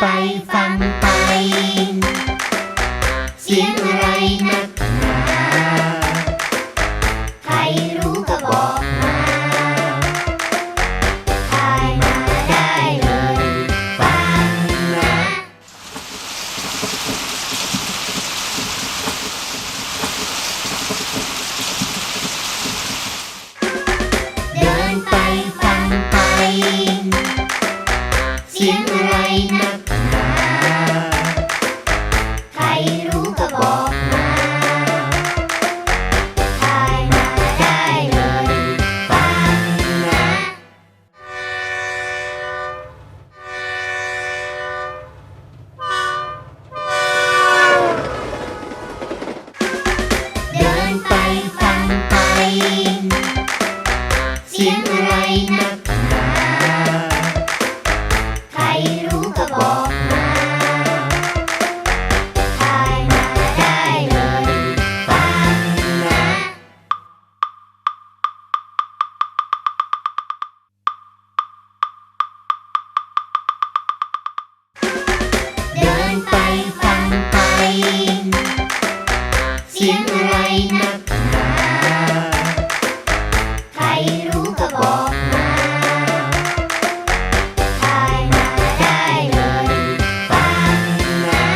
ไปฟังไป เสียงอะไรนักหนาใครรู้ก็บอกมาทายมาได้เลยฟังนะ เดินไปฟังไป เสียงอะไรนัก เสียงอะไรนักหนาใครรู้ก็บอกมาทายมาได้เลยฟังนะ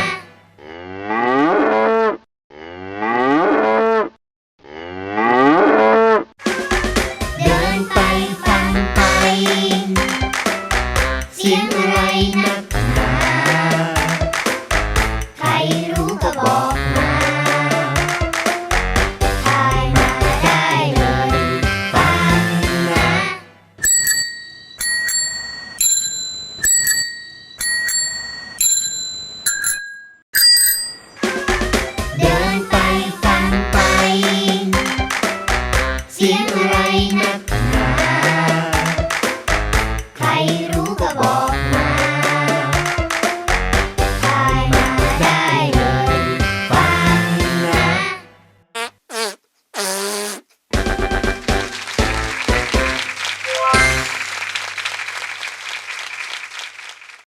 เดินไปฟังไป เสียงอะไรนักหนา เสียงอะไรนักหนาใคร